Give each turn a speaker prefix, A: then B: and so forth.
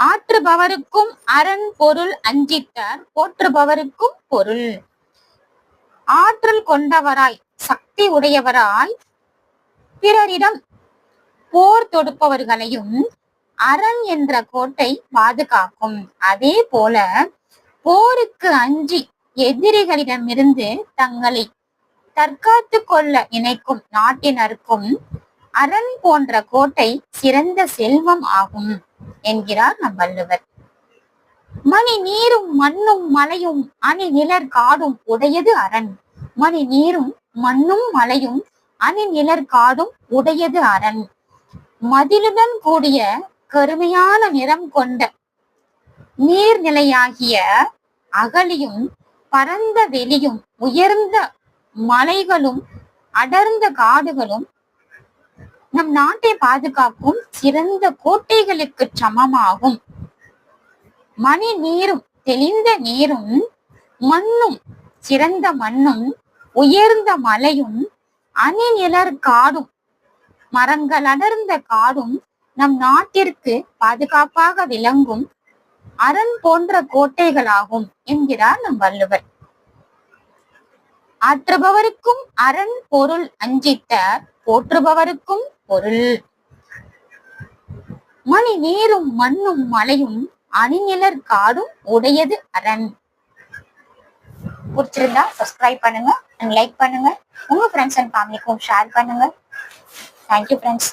A: ஆற்றுபவருக்கும் அரண் பொருள் அஞ்சிட்டார் போற்றுபவருக்கும் பொருள். ஆற்றல் கொண்டவராய் சக்தி உடையவராய் பிறரிடம் போர் தொடுப்பவர்களையும் அரண் என்ற கோட்டை பாதுகாக்கும். அதே போல போருக்கு அஞ்சி எதிரிகளிடமிருந்து தங்களை தற்காத்து கொள்ள நினைக்கும் நாட்டினருக்கும் அரண் போன்ற கோட்டை சிறந்த செல்வம் ஆகும். என்கிறார் நம் வள்ளுவர். மணி நீரும் மண்ணும் மலையும் அணி நிலர் காடும் உடையது அரண். மணி நீரும் மண்ணும் மலையும் அணி நிலர் காடும் உடையது அரண். மதிலுடன் கூடிய கருமையான நிறம் கொண்ட நீர்நிலையாகிய அகலியும் பரந்த வெளியும் உயர்ந்த மலைகளும் அடர்ந்த காடுகளும் நம் நாட்டை பாதுகாக்கும் சிறந்த கோட்டைகளுக்கு சமமாகும். மணி நீரும் தெளிந்த நீரும் மண்ணும் சிறந்த மண்ணும் உயர்ந்த மலையும் அணிநிலர் காடும் மரங்கள் அடர்ந்த காடும் நம் நாட்டிற்கு பாதுகாப்பாக விளங்கும் அரண் போன்ற கோட்டைகளாகும் என்கிறார் நம் வள்ளுவர். ஆற்றுபவருக்கும் அரண் பொருள் அஞ்சித்த போற்றுபவருக்கும் பொருள். மணி நீரும் மண்ணும் மலையும் அணிநிலர் காடும் உடையது அரண். பிடிச்சிருந்தா சப்ஸ்கிரைப் பண்ணுங்க அண்ட் லைக் பண்ணுங்க. உங்க ஃப்ரெண்ட்ஸ் அண்ட் ஃபேமிலிக்கும் ஷேர் பண்ணுங்க. Thank you friends